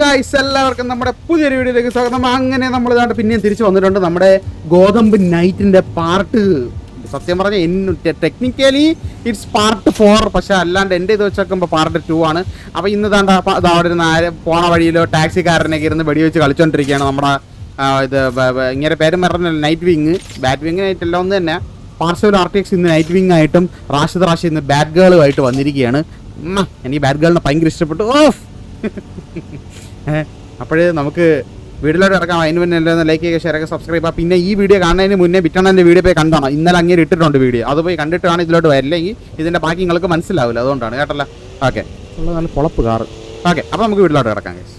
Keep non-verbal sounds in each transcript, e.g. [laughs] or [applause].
Guys എല്ലാവർക്കും നമ്മുടെ പുതിയൊരു വീഡിയോയിലേക്ക് സ്വാഗതം. അങ്ങനെ നമ്മൾ ഇതാണ്ട് പിന്നെയും തിരിച്ചു വന്നിട്ടുണ്ട്. നമ്മുടെ ഗോതമ്പ് നൈറ്റിന്റെ പാർട്ട് സത്യം പറഞ്ഞാൽ ടെക്നിക്കലി ഇറ്റ്സ് പാർട്ട് ഫോർ പക്ഷെ അല്ലാണ്ട് എന്റെ ഇത് വെച്ച് നോക്കുമ്പോൾ പാർട്ട് ടു ആണ്. അപ്പോൾ ഇന്ന് താണ്ട അവിടെ ഇരുന്ന് പോണ വഴിയിലോ ടാക്സിക്കാരനൊക്കെ ഇരുന്ന് വെടിവെച്ച് കളിച്ചോണ്ടിരിക്കുകയാണ് നമ്മുടെ ഇത് ഇങ്ങനെ പേരും പറഞ്ഞ night wing bat wing night ഒന്ന് തന്നെ. പാർസൽ ആർട്ടിക്സ് ഇന്ന് നൈറ്റ് വിങ് ആയിട്ടും റാഷിദ് റാഷി ഇന്ന് ബാറ്റ് ഗേളുമായിട്ട് വന്നിരിക്കുകയാണ്. എനിക്ക് ബാറ്റ് ഗേളിനെ ഭയങ്കര ഇഷ്ടപ്പെട്ടു. ഓഫ്! അപ്പോഴേ നമുക്ക് വീട്ടിലോട്ട് ഇറക്കാം അതിന് മുന്നേ എല്ലാവരും ലൈക്ക് ചെയ്യുക ഷെയർ ഒക്കെ സബ്സ്ക്രൈബ് ആ പിന്നെ ഈ വീഡിയോ കാണുന്നതിന് മുന്നേ ബിറ്റണന്റെ വീഡിയോ പോയി കണ്ടാണ് ഇന്നലെ അങ്ങനെ ഇട്ടിട്ടുണ്ട് വീഡിയോ അത് പോയി കണ്ടിട്ടാണ് ഇതിലോട്ട് വരില്ലെങ്കിൽ ഇതിന്റെ ബാക്കി നിങ്ങൾക്ക് മനസ്സിലാവില്ല. അതുകൊണ്ടാണ് കേട്ടല്ല ഓക്കെ നല്ല പൊളപ്പ് കാറ്. ഓക്കെ അപ്പോൾ നമുക്ക് വീട്ടിലോട്ട് കിടക്കാം guys.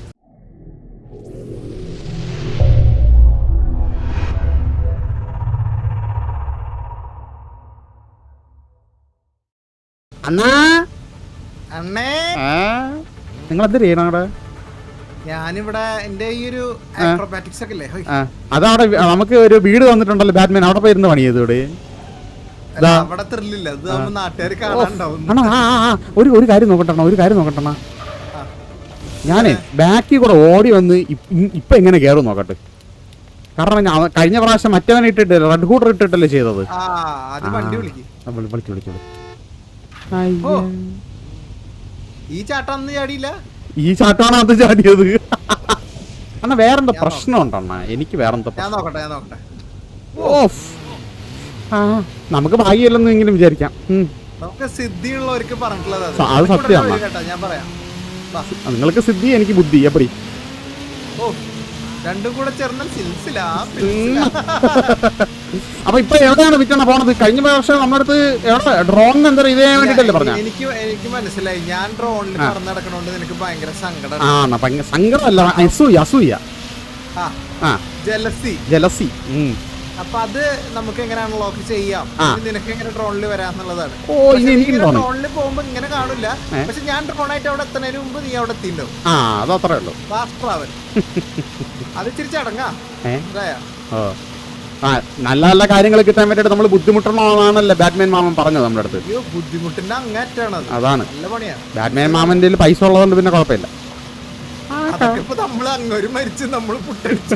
അണ്ണാ? അണ്ണേ? നിങ്ങൾ എന്ത് ചെയ്യണം അവിടെ? ഞാനിവിടെ എന്റെ ഈ ഒരു. ആക്രോബാറ്റിക്സ് ഒക്കെ അല്ലേ അതവിടെ നമുക്ക് ഒരു വീട് തന്നിട്ടുണ്ടല്ലോ ബാറ്റ്മാൻ. അവിടെ പോയിരുന്ന് പണി ചെയ്തോടെ അവിടെ ത്രില്ലില്ല ഇത് നാട്ടുകാർ കാണാണ്ടാവും ഒരു ഒരു കാര്യം നോക്കട്ടെ ഒരു കാര്യം നോക്കട്ടെ. ഞാനേ ബാക്കിൽ കൂടെ ഓടി വന്ന് ഇപ്- ഇപ്പൊ എങ്ങനെ കയറും നോക്കട്ടെ? കാരണം കഴിഞ്ഞ പ്രാവശ്യം മറ്റവൻ ഇട്ടിട്ട് റെഡ് ഹൂട്ടർ ഇട്ടിട്ടല്ലേ ചെയ്തത്. വിളിച്ചു. ഈ ചാട്ടം ചാടിയില്ല? ഈ ചാട്ടാണ് അത് ചാടിയത്? അണ്ണ വേറെന്താ പ്രശ്നം ഉണ്ടണ്ണ എനിക്ക് വേറെന്താ ഞാൻ നോക്കട്ടെ ഞാൻ നോക്കട്ടെ. ഓഫ്. ആ നമുക്ക് ഭാഗ്യമില്ലെന്നെങ്കിലും വിചാരിക്കാം. ഉം. നമുക്ക് സിദ്ധിയുള്ളവർക്ക് പറഞ്ഞിട്ടുള്ളത് അത്. സത്യമാണ്. ഞാൻ പറയാം. നിങ്ങൾക്ക് സിദ്ധി എനിക്ക് ബുദ്ധി. എപ്പടി? ഓ. രണ്ടും കൂടെ ചേർന്നാൽ സിൽസില അപ്പൊ ഇപ്പൊ എവിടെയാണ് വിറ്റണ പോണത്? കഴിഞ്ഞ പ്രാവശ്യം നമ്മുടെ അടുത്ത് എവിടെ? ഡ്രോൺ എന്താ ഇതേ വേണ്ടിട്ടല്ലേ പറഞ്ഞു? എനിക്ക് എനിക്ക് മനസ്സിലായി. ഞാൻ ഡ്രോണിൽ. പറന്ന് നടക്കണോണ്ട് നിനക്ക് ഭയങ്കര സങ്കടം ആ ന്നാ ഭയങ്കര സങ്കടമല്ല. അസൂയ അസൂയ. ആ. ആ. ജലസി. ജലസി. അപ്പൊ അത് നമുക്ക് എങ്ങനെയാണ് ലോക്ക് ചെയ്യാം. നിനക്ക് എങ്ങനെ ഡ്രോണിൽ വരാന്നുള്ളതാണ് ഡ്രോണിൽ പോകുമ്പോ ഇങ്ങനെ കാണില്ല. പക്ഷെ ഞാൻ ഡ്രോണായിട്ട് അവിടെ എത്തുന്നതിന് മുമ്പ് നീ അവിടെ എത്തിണ്ടാവും ഫാസ്റ്റ് ട്രാവൽ അത് ഇച്ചിരി ചടങ്ങാ. നല്ല നല്ല കാര്യങ്ങൾ കിട്ടാൻ വേണ്ടിയിട്ട് നമ്മൾ ബുദ്ധിമുട്ടണമെന്നാണല്ലോ ബാറ്റ്മാൻ മാമൻ പറഞ്ഞത് നമ്മുടെ അടുത്ത്. ബുദ്ധിമുട്ടിന്റെ അങ്ങേറ്റാണ് അതാണ്. ബാറ്റ്മാൻ മാമന്റെ പൈസ ഉള്ളതുകൊണ്ട് പിന്നെ കുഴപ്പമില്ല. അതൊക്കെ ഇപ്പൊ നമ്മൾ അങ്ങോര് മരിച്ച് നമ്മൾ പുട്ടടിച്ച്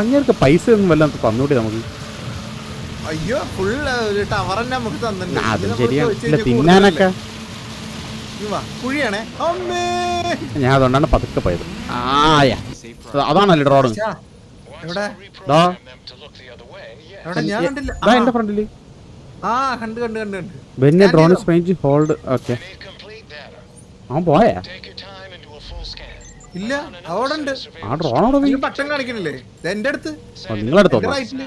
അങ്ങനെയൊക്കെ പൈസ ഒന്നും വല്ല തന്നൂടി നമുക്ക്? അയ്യോ ഫുൾ ടവർ തന്നെ നമുക്ക് തന്നിട്ടുണ്ട്. അതും ശരിയാണ് തിന്നാനൊക്കെ. കുഴിയാണേ. ഞാൻ അതുകൊണ്ടാണ് പതുക്കെ പോയത്. ആയാ. അതാണല്ലേ കണ്ടില്ല. എന്റെ ഫ്രണ്ടിൽ. ഡ്രോൺ? ഹോൾഡ് ഓക്കെ അവൻ പോയാ? ഇല്ല അവിടെ ഉണ്ട് ആ ഡ്രോൺ അവിടെ നിങ്ങൾ ബട്ടൺ കാണിക്കണില്ലേ എന്റെ അടുത്ത്. ആ, നിങ്ങളെടുത്തോ? എന്റെ റൈറ്റിൽ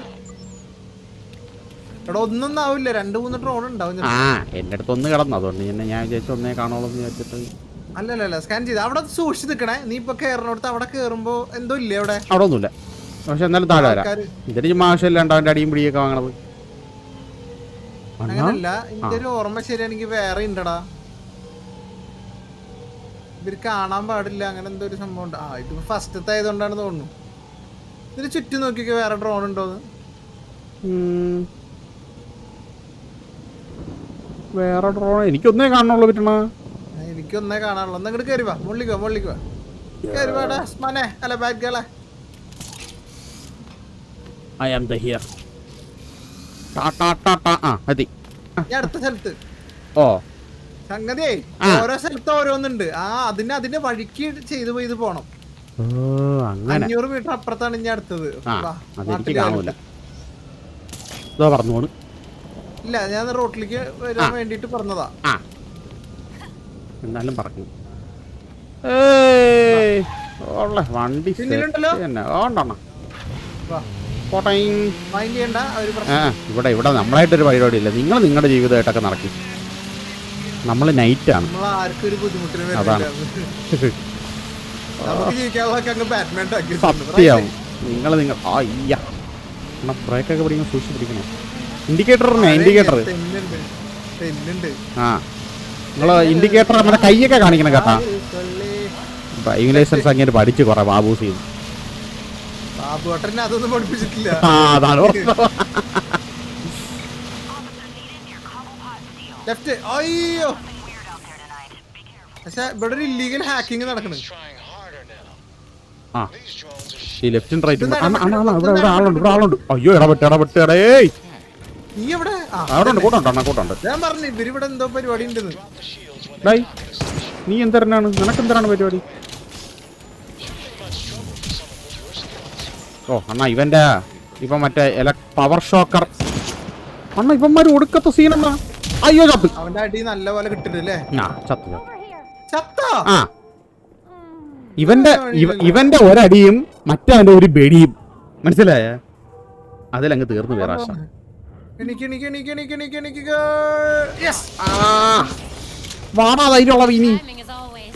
എടാ ഒന്നൊന്നും ആവില്ല. രണ്ട് മൂന്ന് ഡ്രോൺ ഉണ്ടാവും ആ എന്റെ അടുത്ത് ഒന്ന് കിടന്നു. അതുകൊണ്ട് പിന്നെ ഞാൻ വിചാരിച്ചു ഒന്നേ കാണോളൂ എന്ന് വിചാരിച്ചിട്ട്. അല്ലല്ല സ്കാൻ ചെയ്ത്. അവിടെ സൂക്ഷിച്ച് നിക്കണേ. നീ ഇപ്പൊ കേറണോടത്ത് അവിടെ കേറുമ്പോ എന്തോ ഇല്ലേ അവിടെ? അവിടെ ഒന്നുമില്ല. പക്ഷെ എന്നാലും താഴെ വരാം. ഇതിന് ചുമ്മാ ആവശ്യമില്ലാണ്ട് അവന്റെ അടിയും പിടിയൊക്കെ വാങ്ങണത്? അങ്ങനല്ല. എന്റെ ഒരു ഓർമ്മ ശരിയാണെങ്കിൽ വേറെ ഉണ്ടടാ. ഇവർ കാണാൻ പാടില്ല അങ്ങനെ എന്തോ ഒരു സംഭവം ഉണ്ട്. ആ ഇതിപ്പോ ഫസ്റ്റത്തെ ആയതുകൊണ്ടാണ് തോന്നുന്നു. ഇതിന് ചുറ്റും നോക്കിയൊക്കെ വേറെ ഡ്രോൺ ഉണ്ടോന്ന്. വേറെ ഡ്രോൺ എനിക്കൊന്നേ കാണുള്ളൂ പറ്റണ. എനിക്കൊന്നേ കാണാനുള്ളൂ. ഒന്ന് ഇങ്ങോട്ട് കയറി വാ. മുള്ളിക്കോ മുള്ളിക്കോ കയറി വാടാ സ്മനെ അല്ല ബാഡ് ഗേളെ ഐ ആം ദ ഹിയർ ടാ ടാ ടാ ടാ. ആ എത്തി ഞാൻ അടുത്ത സ്ഥലത്ത്. ഓ. സംഗതിയേ. ഓരോ സ്ഥലത്ത് ഓരോന്നുണ്ട്. ആ അതിന് അതിന്റെ വഴിക്ക് ചെയ്തു ഇത് പോണം. അഞ്ഞൂറ് മീറ്റർ അപ്പുറത്താണ് ഇനി അടുത്തത്. പറഞ്ഞു ഇല്ല ഞാൻ റോട്ടിലേക്ക് വരാൻ വേണ്ടിട്ട് പറഞ്ഞതാ. എന്നാലും പറഞ്ഞു. വണ്ടി ഇവിടെ ഇവിടെ നമ്മളായിട്ടൊരു പരിപാടിയില്ല. നിങ്ങൾ നിങ്ങളുടെ ജീവിതമായിട്ടൊക്കെ നടക്കി. നമ്മൾ നൈറ്റാണ് ഒരു ബുദ്ധിമുട്ടിന് അതാണ്. സത്യം നിങ്ങൾ നിങ്ങൾ അയ്യ എന്നാ ബ്രേക്കൊക്കെ പിടിക്കുമ്പോൾ സൂക്ഷിച്ച് പിടിക്കണം ഇൻഡിക്കേറ്റർ ഇൻഡിക്കേറ്റർ ആ. നിങ്ങൾ ഇൻഡിക്കേറ്റർ നമ്മുടെ കൈയൊക്കെ കാണിക്കണം കേട്ടാ. ഡ്രൈവിംഗ് ലൈസൻസ് അങ്ങനെ പഠിച്ചു കുറെ ബാബൂസ് ചെയ്തു ബാബുട്ടനെ അതൊന്നും പഠിപ്പിച്ചിട്ടില്ല. ആ അതാണ് പ്രശ്നം. ലെഫ്റ്റ് അയ്യോ. പക്ഷെ ഇവിടെ ഒരു ഇല്ലീഗൽ ഹാക്കിംഗ് നടക്കുന്നു ആ. ഈ ലെഫ്റ്റും റൈറ്റും ഇവിടെ ഇവിടെ ആളുണ്ട് ഇവിടെ ആളുണ്ട്. അയ്യോ ഇടപെട്ട് ഇടപെട്ട് എടേ നീ എവിടെ? ആ. അവിടെ ഉണ്ട് കൂട്ടുണ്ട് അണ്ണ കൂട്ടുണ്ട് ഞാൻ പറഞ്ഞു ഇവരിവിടെ എന്തോ പരിപാടി ഉണ്ടെന്ന് ഡൈ നീ എന്തരനാണ് നിനക്ക് എന്തരാണ് പരിപാടി? ഓ അണ്ണ ഇവന്റെ ഇപ്പൊ മറ്റേ ഇല പവർ ഷോക്കർ അണ്ണ ഇവന്മാര് ഒടുക്കത്തെ സീനെന്നാ അയ്യോ ചത്തു. അവന്റെ അടി നല്ല പോലെ കിട്ടുന്നില്ലേ ആ ചത്ത് ചത്ത്. ചത്ത? ആ. ഇവന്റെ ഇവ- ഇവന്റെ ഒരടിയും മറ്റവന്റെ ഒരു ബെടിയും മനസ്സിലായ? അതിലങ്ങ് തീർന്നു യെസ് വാടാ ധൈര്യമുള്ള ഇനി Timing as always.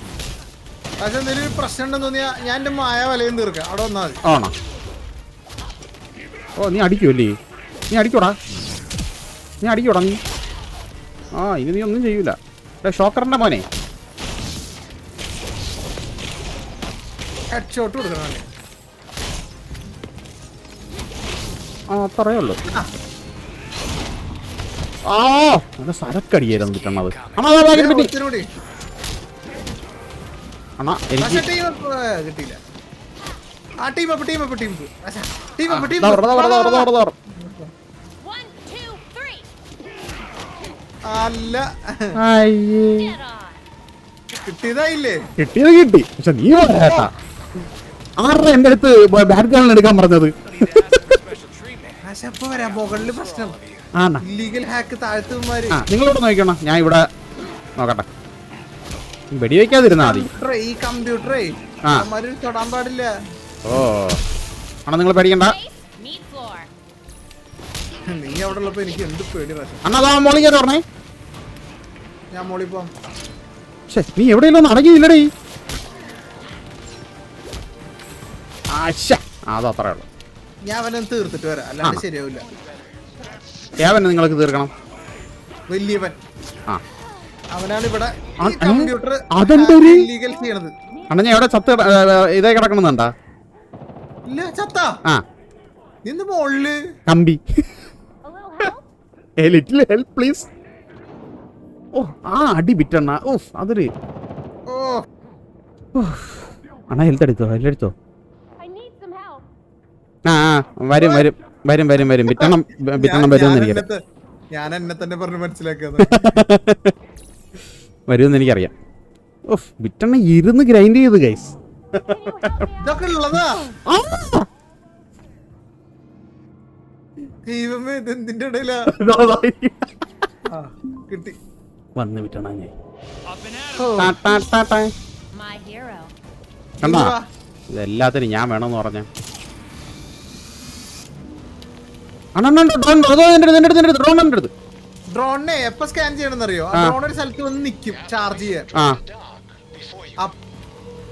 പക്ഷെ എന്തെങ്കിലും ഒരു പ്രശ്നം ഉണ്ടെന്ന് തോന്നിയാ ഞാൻ എന്റെ മായ വലയും തീർക്കാം. അവിടെ വന്നാൽ മതി. ആണോ? ഓ നീ അടിക്കുമല്ലേ നീ അടിക്കൂടാ. നീ അടിക്കൂടാ നീ. ആ ഇനി നീ ഒന്നും ചെയ്യൂല. ഷോക്കറിന്റെ മോനെ. ഹെഡ്ഷോട്ട് കൊടുക്കണം. ആ അത്രയേ ഉള്ളൂ. ആ നല്ല സരക്കടിയായിരുന്നു കിട്ടണത് അണ്ണാ എനിക്ക് കിട്ടിയില്ല. ആ team up team up team up team up team അല്ല. കിട്ടിയതായില്ലേ? കിട്ടിയത് കിട്ടി. പക്ഷെ നീ പറയാട്ടാ. ആരുടെ എന്റെ അടുത്ത് ബാറ്റ് ഗാണിൽ എടുക്കാൻ പറഞ്ഞത്? നിങ്ങളോട് പ്രശ്നം. ഇല്ലീഗൽ ഹാക്ക് താഴ്ത്തുമാര് ആ നിങ്ങളിവിടെ നോക്കണം ഞാൻ ഇവിടെ നോക്കട്ടെ. വെടി വെക്കാതിരുന്നാ മതി. ഈ കമ്പ്യൂട്ടറേ. തൊടാൻ പാടില്ല. ഓ. ആണോ നിങ്ങൾ പേടിക്കണ്ട. നീ അവിടെ ഉള്ളപ്പോ എനിക്ക് എന്ത് പേടി അണ്ണാ അതാ മോളി കയറി പറഞ്ഞേ ഞാൻ മോളി പോവാം. നീ എവിടെയെങ്കിലും അടങ്ങിയില്ലടേ ഉള്ളൂ. ഞാൻ അവനെ തീർത്തിട്ട് വരാം. അല്ലാണ്ട് ശരിയാവില്ല. ഏവനെ നിങ്ങൾക്ക് തീർക്കണം. വലിയവൻ. ആ. അവനാണ് ഇവിടെ ചെയ്യണത്. അണ്ണാ ഞാൻ എവിടെ ചത്ത് ഇതേ കിടക്കണമെന്നുണ്ടാ ഇല്ല ചത്ത? ആ. നിന്ന് മോളിൽ. കമ്പി? എ ലിറ്റിൽ ഹെൽപ്പ് പ്ലീസ് ഓ ആ അടി ബിറ്റണ്ണ ഓഫ് അതൊരു ഓ അണ്ണാ ഹെൽത്ത് എടുത്തോ? ഹെൽത്ത് എടുത്തോ? I need some help. ആ വരും വരും. വരും വരും വരും. ബിറ്റണം ബിറ്റണം ഞാൻ- വരുമെന്ന് ഞാൻ എന്നെ തന്നെ പറഞ്ഞു മനസ്സിലാക്കിയത്. [laughs] വരുമെന്ന് എനിക്കറിയാം. ഓഫ് ബിറ്റണ്ണ ഇരുന്ന് ഗ്രൈൻഡ് ചെയ്ത് ഗൈസ് ഇതൊക്കെ ഉള്ളതാ? ദൈവമേ ഇത് എന്തിന്റെ ഇടയിലാ? ആ, കിട്ടി. വന്ന് വിട്ടണ ഞാൻ ടാ, ടാ, ടാ, ടാ. My hero. കണ്ടാ? ഇതെല്ലാത്തിനും ഞാൻ വേണമെന്ന് പറഞ്ഞ. ഡ്രോണിനെ എപ്പോ സ്കാൻ ചെയ്യണമെന്നറിയോ ആ. ഡ്രോൺ ഒരു സ്ഥലത്ത് വന്ന് നിക്കും ചാർജ് ചെയ്യാൻ. ആ.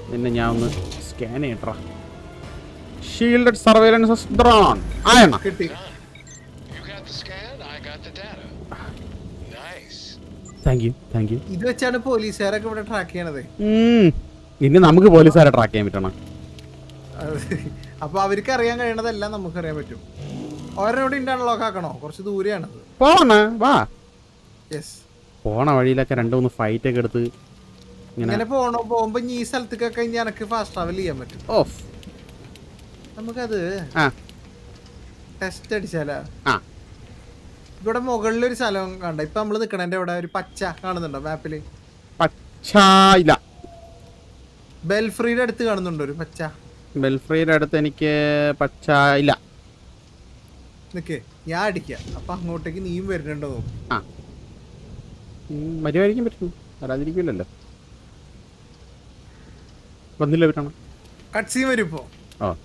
നിന്നെ ഞാൻ ഒന്ന് സ്കാൻ ചെയ്യട്ടാ. ഷീൽഡഡ് സർവൈലൻസ് ഡ്രോൺ ആ കിട്ടി. താങ്ക് യു താങ്ക് യു ഇത് വെച്ചാണ് പോലീസുകാരൊക്കെ ഇവിടെ ട്രാക്ക് ചെയ്യണത്. ഇനി നമുക്ക് പോലീസുകാരെ ട്രാക്ക് ചെയ്യാൻ പറ്റണം? അപ്പൊ അവർക്ക് അറിയാൻ കഴിയണതെല്ലാം നമുക്ക് അറിയാൻ പറ്റും. ഓരോടെ അൺലോക്ക് ആക്കണോ? കുറച്ച് ദൂരെയാണ് പോണ? വാ. യെസ് പോണ വഴിയിലൊക്കെ രണ്ട് മൂന്ന് ഫൈറ്റ് ഒക്കെ എടുത്ത് ഇങ്ങനെ പോണോ? പോകുമ്പോ ഈ സ്ഥലത്തേക്കൊക്കെ ഇനി എനക്ക് ഫാസ്റ്റ് ട്രാവൽ ചെയ്യാൻ പറ്റും. ഓഫ്. നമുക്കത് ടെസ്റ്റ് അടിച്ചാലാ? ആ. ഇവിടെ മുകളിലൊരു സ്ഥലം കണ്ട. ഇപ്പൊ നമ്മൾ നിക്കണേന്റെ ഇവിടെ ഒരു പച്ച കാണുന്നുണ്ടോ മാപ്പിൽ പച്ചായില്ല. ബെൽഫ്രീയുടെ അടുത്ത് കാണുന്നുണ്ടോ ഒരു പച്ച? ബെൽഫ്രീയുടെ അടുത്ത് എനിക്ക് പച്ച ഇല്ല നിക്ക്. ഞാൻ അടിക്കാം. അപ്പൊ അങ്ങോട്ടേക്ക് നീയും വരുന്നുണ്ടോ നോക്കും ആ. പറ്റും. വരാതിരിക്കില്ലല്ലോ വന്നില്ല പറ്റണം കട്സീൻ വരും ഇപ്പോ. ആ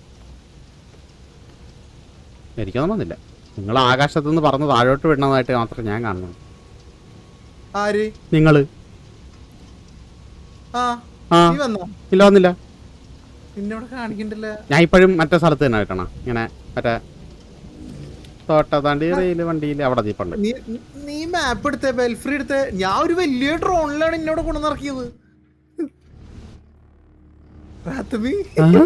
എനിക്കൊന്നും വന്നില്ല. നിങ്ങൾ ആകാശത്തു നിന്ന് പറന്ന് താഴോട്ട് വിടണതായിട്ട് മാത്രം ഞാൻ കാണുന്നു ആര്? നിങ്ങൾ ആ ആ നീ വന്നോ? ഇല്ല വന്നില്ല. ഞാൻ ഇപ്പോഴും മറ്റേ സ്ഥലത്ത് തന്നെ കിട്ടണം ഇങ്ങനെ മറ്റേ തോട്ടത്താണ്ടി റെയിൽ വണ്ടിയിൽ അവിടെ തീപ്പുണ്ട് നീ മാപ്പ് എടുത്തേ ബെൽഫ്രീ എടുത്തേ. ഞാൻ ഒരു വലിയ ഡ്രോണിലാണ് എന്നോട് ആ?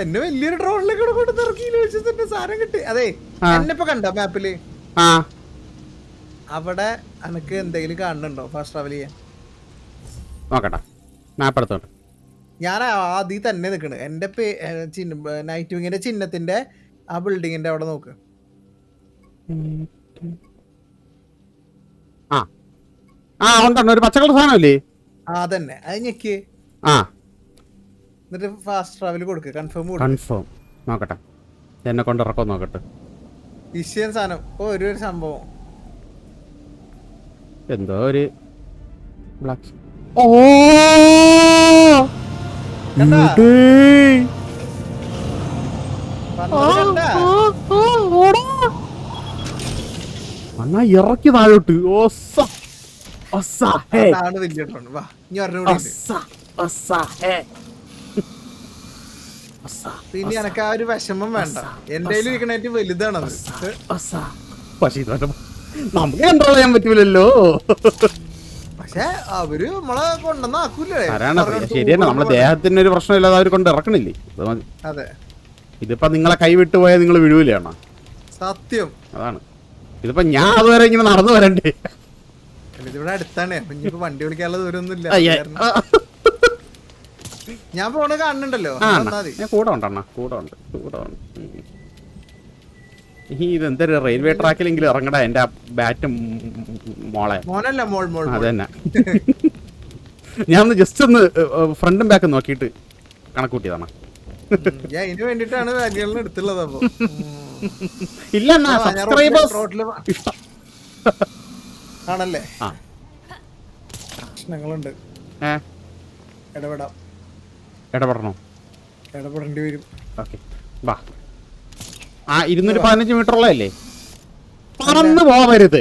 എന്നെ വലിയൊരു ഡ്രോണിലേക്ക് പക്ഷെ തന്നെ സാധനം കിട്ടി. അതെ ആ. എന്നെ ഇപ്പൊ കണ്ട മാപ്പിൽ അവിടെ എനക്ക് എന്തെങ്കിലും കാണുന്നുണ്ടോ ഫാസ്റ്റ് ട്രാവൽ ചെയ്യാൻ? നോക്കട്ടെ. മാപ്പ് എടുത്തോണ്ട്. ഞാൻ ആദ്യം തന്നെ നിൽക്കണ് എന്റെ പേ നൈറ്റ് വിങ്ങിന്റെ ചിഹ്നത്തിന്റെ ആ ബിൽഡിങ്ങിന്റെ അവിടെ നോക്ക്. ആ. ആ ഉണ്ടെണ്ണ ഒരു പച്ചക്കളർ സാധനമല്ലേ? ആ തന്നെ അത് ഞെക്ക്. ആ. എന്നിട്ട് ഫാസ്റ്റ് ട്രാവൽ കൊടുക്ക്. കൺഫേം കൺഫേം നോക്കട്ടെ. എന്നെ കൊണ്ട് ഇറക്കം നോക്കട്ടെ. വിഷയം സാധനം. ഓ ഒരു ഒരു സംഭവം. എന്തോ ഒരു ബ്ലാക്ക് ഓ? അണ്ണാ ഇറക്കി താഴോട്ട്. ഓസ ഒസ ഹേ. വലിയ വാ ഇനി ഒരെണ്ണം കൂടി ഉണ്ട്. ഒസ ഒസ ഹേ. പിന്നെ എനക്ക് ആ ഒരു വിഷമം വേണ്ട. എന്റെ ഇരിക്കണ ഏറ്റവും വലുതാണത് ഇത് ഒസ പക്ഷേ ഇത് നമുക്ക് കൺട്രോൾ ചെയ്യാൻ പറ്റൂലല്ലോ. പക്ഷെ അവർ നമ്മളെ കൊണ്ടുവന്ന ആക്കൂലേ? ശരിയാണ് നമ്മളെ ദേഹത്തിന് ഒരു പ്രശ്നമില്ലാതെ അവർ കൊണ്ട് ഇറക്കണില്ലേ? അതെ. ഇതിപ്പോ നിങ്ങളെ കൈവിട്ട് പോയാൽ നിങ്ങൾ വീഴൂലാണ് സത്യം. അതാണ്. ഇതിപ്പോ ഞാൻ അതുവരെ ഇങ്ങനെ നടന്നു വരണ്ടേ? ഇവിടെ ഇതിവിടെ അടുത്താണ്. വണ്ടി വിളിക്കാനുള്ള ദൂരമൊന്നും ഇല്ല അയ്യേ. കാരണം ഞാൻ ഫോണ് കാണുന്നുണ്ടല്ലോ. ഞാൻ കൂടെ ഉണ്ടണ്ണ കൂടെ ഉണ്ട്. കൂടെ ഉണ്ട്. ഈ ഇതെന്തൊരു റെയിൽവേ ട്രാക്കിലെങ്കിലും ഇറങ്ങടാ എന്റെ ബാറ്റ് മോളെ. മോനല്ല മോൾ മോൾ. അതന്നെ. ഞാൻ ഒന്ന് ജസ്റ്റ് ഒന്ന് ഫ്രണ്ടും ബാക്കും നോക്കിയിട്ട് കണക്കൂട്ടിയതാണ് ഇതിന് വേണ്ടിട്ടാണ് വാല്യുകളിൽ എടുത്തുള്ളത് അപ്പൊ. ഇല്ല ആണല്ലേ? പ്രശ്നങ്ങളുണ്ട്. ഇടപെടാം. ഇടപെടണോ? ഇടപെടേണ്ടി വരും. ഓക്കെ. വാ. ആ ഇരുന്നൂറ്റി പതിനഞ്ച് മീറ്റർ ഉള്ളതല്ലേ പറന്ന് പോവരുത്.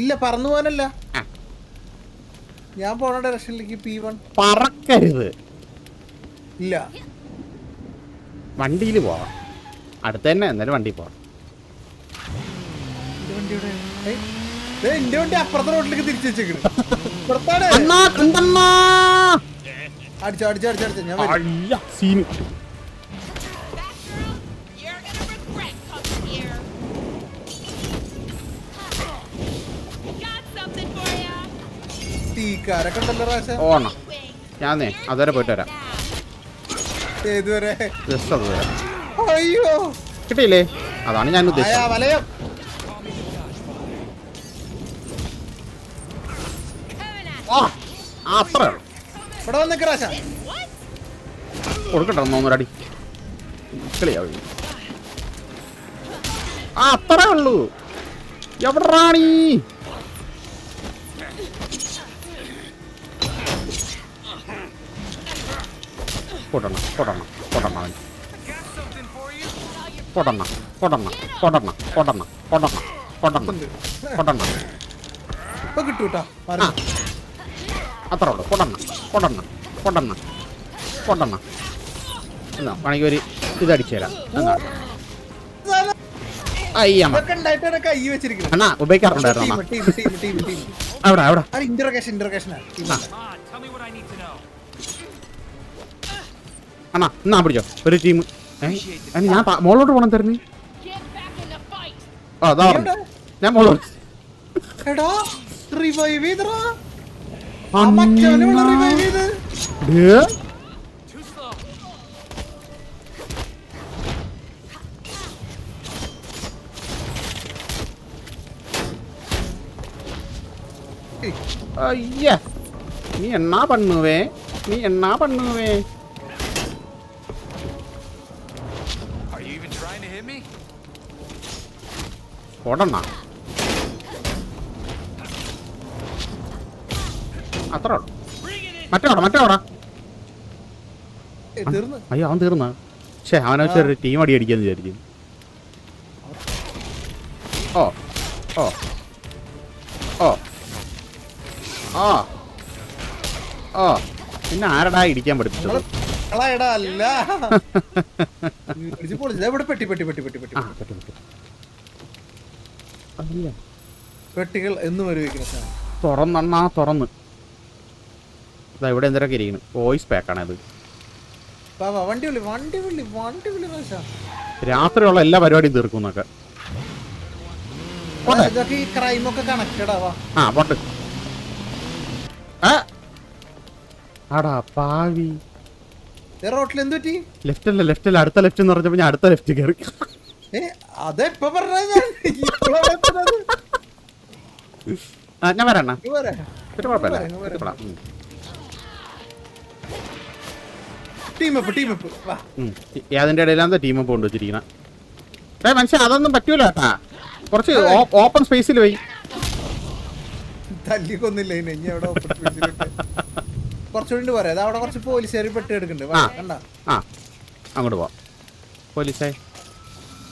ഇല്ല പറന്നു പോകാനല്ല. ഞാൻ പോണ ഡയറക്ഷനിലേക്ക് പി വൺ പറക്കരുത്. ഇല്ല. വണ്ടിയിൽ പോവാം. അടുത്ത തന്നെ എന്നാലും വണ്ടി പോവാം. എന്റെ വണ്ടി അപ്പുറത്തെ റോഡിലേക്ക് തിരിച്ചു [laughs] കണ്ടണ്ണാ. അടിച്ചോ അടിച്ചോ അടിച്ചോ അടിച്ചോ. ഞാൻ. അയ്യ. തീക്കാരൊക്കെ ഉണ്ടല്ലോ ഓണം. ഞാനേ അതുവരെ പോയിട്ട് വരാം. ഏതുവരെ? ജസ്റ്റ് അയ്യോ. കിട്ടിയില്ലേ? അതാണ് ഞാൻ ഉദ്ദേശിച്ചത്. വലയം. Coming ഇവിടെ വന്നേക്ക് ക്രാശ? കൊടുക്കട്ടെ ഒന്നൊരടി കളിയാവും. ആ അത്രേ ഉള്ളൂ. എവിടെ റാണി പൊടണ പൊടണ പൊടണ അവൻ പൊടണ പൊടണ പൊടണ പൊടണ പൊടണ പൊടണ പൊടണ ഇപ്പൊ കിട്ടൂട്ടാ അത്രേ ഉള്ളൂ പൊടണ പൊടണ പൊടണ പൊടണ എന്നാ വേണമെങ്കിൽ ഒരു ഇതടിച്ചു തരാം. എന്നാ. അയ്യമ്മ. ഇതൊക്കെ ഉണ്ടായിട്ടാണ് കൈ അണ്ണാ ഉപയോഗിക്കാറുണ്ടായിരുന്നു അവിടെ അവിടെ. അണ്ണാ എന്നാ പിടിച്ചോ? ഒരു ടീം. ഞാൻ മോളോട്ട് പോണം തരുന്നു. അതാ ഞാൻ മോളോട്ട് എടാ റിവൈവ് ചെയ്തടാ. ஐயா நீ என்ன பண்ணுவே நீ என்ன பண்ணுவே Are മറ്റേ ഓടാ മറ്റേ ഓടാ ഏയ്, അയ്യോ അവൻ തീർന്ന. ഷേ അവനെ വെച്ചൊരു ടീം അടി അടിക്കാന്ന് വിചാരിക്കും. ഓ ഓ ഓ ഓ ഓ. പിന്നെ ആരടാ ഇടിക്കാൻ പഠിപ്പിച്ചത്? പെട്ടികൾ എന്നും ഒരു തുറന്നണ്ണാ തുറന്ന്. ഇതാ ഇവിടെ എന്തൊക്കെ ഇരിക്കുന്നു വോയിസ് പാക്കാണ് റാശ രാത്രിയുള്ള എല്ലാ പരിപാടിയും തീർക്കും എന്നൊക്കെ. ആ പോട്ട് ആടാ പാവി. റോട്ടിൽ എന്ത് പറ്റി? ലെഫ്റ്റ് അല്ല ലെഫ്റ്റ് അല്ല അടുത്ത ലെഫ്റ്റ് എന്ന് പറഞ്ഞപ്പോ ഞാൻ അടുത്ത ലെഫ്റ്റ് കയറി ഏ അതെപ്പോ പറഞ്ഞ ഞാൻ? കുഴപ്പമില്ല ഇങ്ങ് പോരെ. എത്തിപ്പെടാം. ടീം അപ്പ് ടീം അപ്പ് വാ. ഉം. ഈ- അതിന്റെ ടീം കൊണ്ട് വെച്ചിരിക്കണ. ഏ മനുഷ്യ അതൊന്നും പറ്റൂല കേട്ടാ. കുറച്ച് ഓപ്പൺ സ്പേസിൽ പോയി തല്ലിക്കൊന്നില്ല ഇനി ഇനി അവിടെ. കുറച്ചുകൂടി പറയാം കുറച്ച് പോലീസുകാർ പെട്ട് കിടക്കുന്നുണ്ട് ആ. അങ്ങോട്ട് പോവാം. പോലീസേ.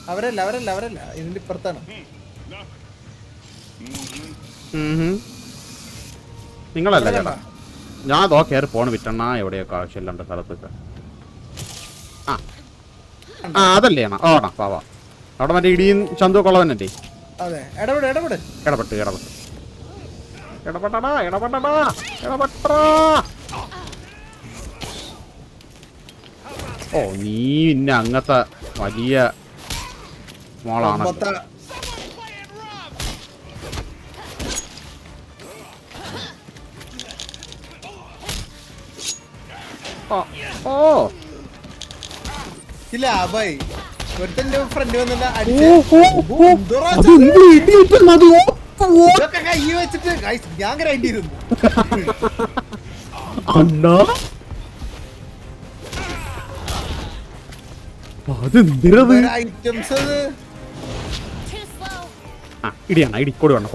അവരല്ല അവരല്ല അവരല്ല. ഇതിന്റെ ഇപ്പുറത്താണ്. നിങ്ങളല്ല ചേട്ടാ ഞാൻ അതോ കയറി പോണ് വിറ്റണ്ണ എവിടെയൊക്കെ ആവശ്യമില്ലാണ്ട് സ്ഥലത്തൊക്കെ. ആ. അതല്ലേ ഓ വാ വാ. അവിടെ മറ്റേ ഇടിയും ചന്തു കൊള്ളവനല്ലേ അതെ. ഇടപെട് ഇടപെട് ഇടപെട്ട് ഇടപെട്ട് ഇടപെട്ടടാ ഇടപെട്ടടാ ഇടപെട്ടടാ ഓ നീ പിന്നെ അങ്ങത്തെ വലിയ മോളാണ്. ഓ ഓ. കൈ വെച്ചിട്ട് guys, ഞാൻ ഗ്രൈൻഡ് ചെയ്തിരുന്നു അണ്ണാ. അതെന്തിനത്? ഐറ്റംസ് അത്. ആ ഇടിയാണ് ഇടി കൊടു വേണം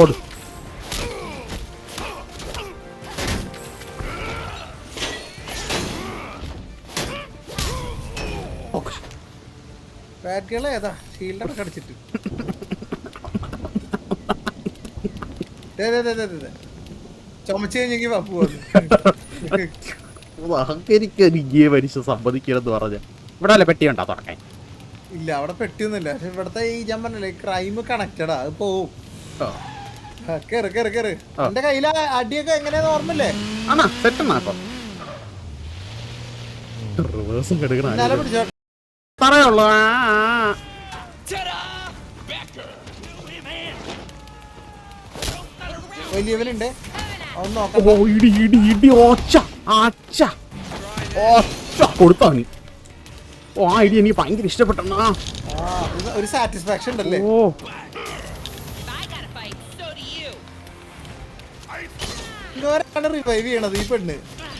ബാറ്റുകൾ ഏതാ? ഷീൽഡൊക്കെ കടിച്ചിട്ട്. ചുമച്ച് കഴിഞ്ഞെങ്കിൽ പപ്പു വന്നു അഹങ്കരിക്കുക മനുഷ്യ സമ്മതിക്കണമെന്ന് പറഞ്ഞ. ഇവിടെ പെട്ടി ഉണ്ടോ തുറക്കാൻ? ഇല്ല അവിടെ പെട്ടിയൊന്നുമില്ല. പക്ഷെ ഇവിടത്തെ ഈ ഞാൻ പറഞ്ഞില്ലേ ക്രൈം കണക്റ്റഡാ അത് പോവും. കേറ് കേറ് കേറ്. എന്റെ കയ്യിലെ അടിയൊക്കെ എങ്ങനെയാന്ന് ഓർമ്മല്ലേ ആണാ ഇപ്പൊ റിവേഴ്സും ഇന്നലെ കെടുക്കണ ഉള്ളു. വലിയവനുണ്ട്. ഓ നോക്കാം ഇടി ഇടി ഇടി ഓച്ച ആച്ച ഓച്ച ഓ ആ ഇടി എനിക്ക് ഭയങ്കര ഇഷ്ടപ്പെട്ടെന്നാ. ഒരു സാറ്റിസ്ഫാക്ഷൻ ഉണ്ടല്ലേ? ഓ. റിവൈവ് ചെയ്യണത് ഈ പെണ്ണ്.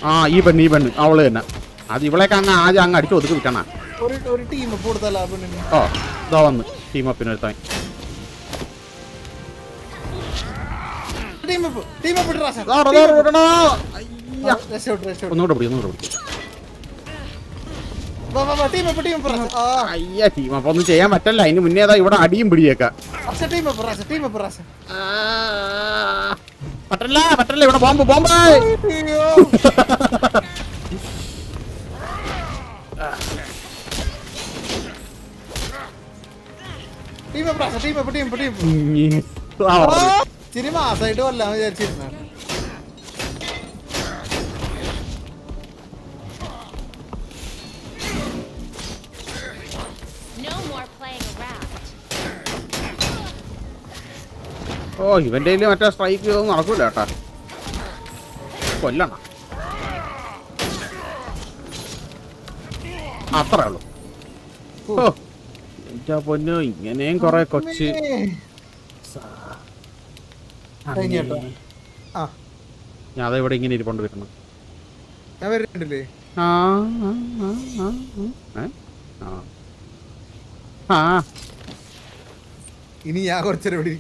ആ ഈ പെണ്ണ് ഈ പെണ്ണ്. അവൾ തന്നെ. അത് ഇവളേക്ക് അങ്ങ് ആദ്യം അങ്ങ് അടിച്ചു ഒതുക്കി വിൽക്കണ. ഒരു ഒരു ടീം കൊടുത്തല്ല ആ പെണ്ണിന് ഓ ഇതാ വന്ന് ടീം അപ്പിന് ഒരുത്താൻ ടീം അപ്പ് ടീം അപ്പ് ഇട്ട് റാസ. ദാ, ദാ, Team up. വിടണോ? ആ, രക്ഷപ്പെട്ടു രക്ഷപ്പെട്ടു. ഒന്നുകൂടെ പിടി ഒന്നുകൂടെ പിടി വാ വാ വാ team up team up Raza. ആ. അയ്യ ടീം അപ്പൊ ഒന്നും ചെയ്യാൻ പറ്റല്ല. അതിന് മുന്നേ അതാ ഇവിടെ അടിയും പിടിയേക്കാം. Raza team up Raza team up Raza പറ്റല്ല പറ്റല്ല. ഇവിടെ ബോംബ് ബോംബ് [laughs] ഇച്ചിരി മാസമായിട്ട് കൊല്ലാന്ന് വിചാരിച്ചിരുന്ന. ഓ ഇവന്റെ മറ്റേ സ്ട്രൈക്ക് ചെയ്തൊന്നും നടക്കൂല കേട്ടാ. കൊല്ലണം. അത്രേ ഉള്ളൂ. ഓ. എന്റെ പൊന്നു ഇങ്ങനെയും കൊറേ കൊച്ച്. ഞാൻ അതെവിടെ ഇങ്ങനെ ഇരിപ്പുണ്ട് വരുന്നു ഞാൻ വരുന്നുണ്ടല്ലേ? ആ ആ, ഇനി ഞാൻ കുറച്ചേരം ഇവിടെ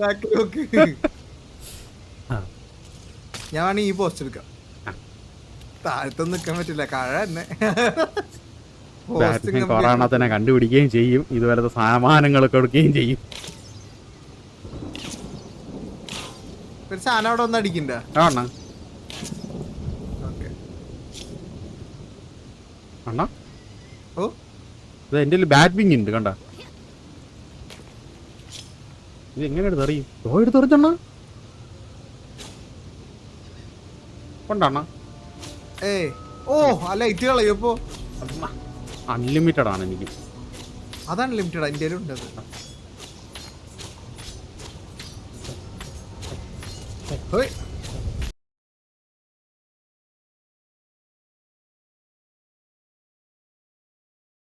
[laughs] ഓക്കെ ഞാൻ ഈ പോസ്റ്റ് എടുക്കാം. താഴത്തൊന്നും നിക്കാൻ പറ്റില്ല കഴ തന്നെ. ബാറ്റ്മാൻ തന്നെ കണ്ടുപിടിക്കുകയും ചെയ്യും. ഇതുപോലത്തെ സാമാനങ്ങൾ കൊടുക്കുകയും ചെയ്യും. ഒരു സാധനം അവിടെ ഒന്ന് അടിക്കണ്ട? അണ്ണാ ഓ. ഇത് എന്റെ ബാറ്റ് വിങ് ഉണ്ട് കണ്ട? ഇത് എങ്ങനെ എടുത്തറിയും ഓ എടുത്തെറിഞ്ഞണ്ണ കൊണ്ടണ്ണ ഏ ഓ അല്ല ലൈറ്റ് കളയപ്പോ അൺലിമിറ്റഡ് ആണ് എനിക്ക്. അതാണ് ലിമിറ്റഡ് ഇന്ത്യയിലും ഉണ്ട് അത്. ഹോയ്.